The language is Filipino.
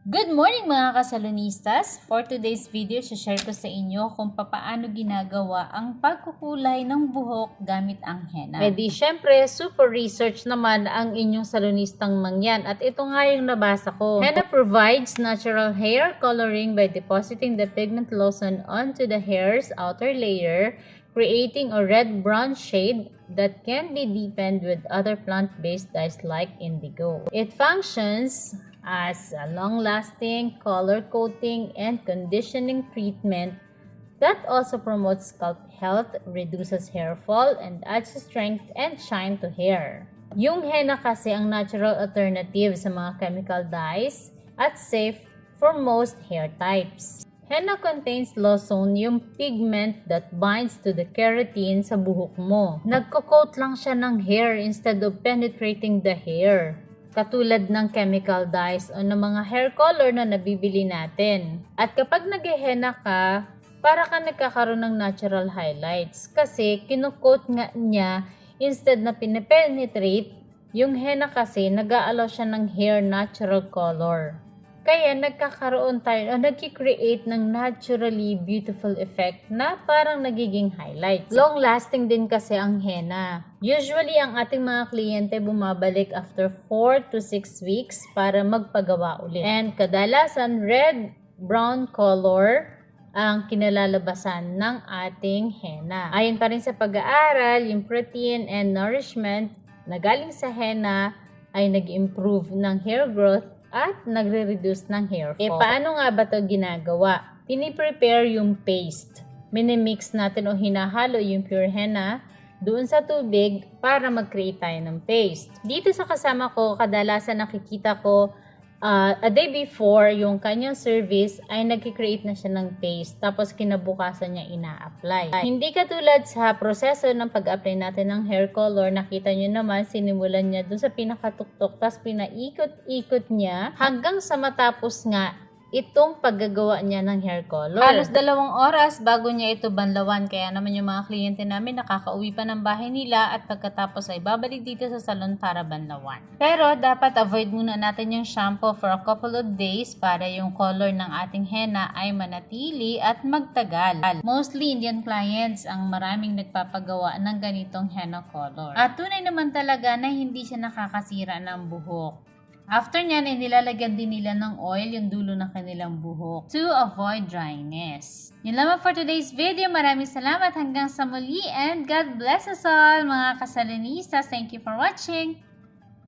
Good morning mga kasalonistas! For today's video, share ko sa inyo kung papaano ginagawa ang pagkukulay ng buhok gamit ang henna. Eh di, syempre, super research naman ang inyong salonistang mangyan. At ito nga yung nabasa ko. Henna provides natural hair coloring by depositing the pigment lotion onto the hair's outer layer, creating a red-brown shade that can be deepened with other plant-based dyes like indigo. It functions as a long-lasting color coating and conditioning treatment that also promotes scalp health, reduces hair fall, and adds strength and shine to hair. Yung henna kasi ang natural alternative sa mga chemical dyes at safe for most hair types. Henna contains lozone, yung pigment that binds to the keratin sa buhok mo. Nagko-coat lang siya ng hair instead of penetrating the hair katulad ng chemical dyes o ng mga hair color na nabibili natin. At kapag naghehenna ka, para ka nagkakaroon ng natural highlights kasi kinukoat nga niya instead na pinapenetrate, yung henna kasi nag-aalaw siya ng hair natural color. Kaya nagkakaroon tayo o nagki-create ng naturally beautiful effect na parang nagiging highlights. Long lasting din kasi ang henna. Usually ang ating mga kliyente bumabalik after 4 to 6 weeks para magpagawa ulit. And kadalasan red brown color ang kinalalabasan ng ating henna. Ayon pa rin sa pag-aaral, yung protein and nourishment na galing sa henna ay nag-improve ng hair growth at nagre-reduce ng hair fall. Eh, paano nga ba ito ginagawa? Piniprepare yung paste. Minimix natin o hinahalo yung pure henna doon sa tubig para mag-create tayo ng paste. Dito sa kasama ko, kadalasan nakikita ko uh, a day before yung kanyang service ay nagki-create na siya ng paste tapos kinabukasan niya ina-apply. Hindi katulad sa proseso ng pag-apply natin ng hair color, nakita nyo naman sinimulan niya doon sa pinakatuktok tapos pinaikot-ikot niya hanggang sa matapos nga itong paggagawa niya ng hair color. Halos dalawang oras bago niya ito banlawan. Kaya naman yung mga kliyente namin nakakauwi pa ng bahay nila at pagkatapos ay babalik dito sa salon para banlawan. Pero dapat avoid muna natin yung shampoo for a couple of days para yung color ng ating henna ay manatili at magtagal. Mostly Indian clients ang maraming nagpapagawa ng ganitong henna color. At tunay naman talaga na hindi siya nakakasira ng buhok. After nyan, ay nilalagyan din nila ng oil yung dulo ng kanilang buhok to avoid dryness. Yun lamang for today's video. Maraming salamat hanggang sa muli and God bless us all mga kasalinistas. Thank you for watching.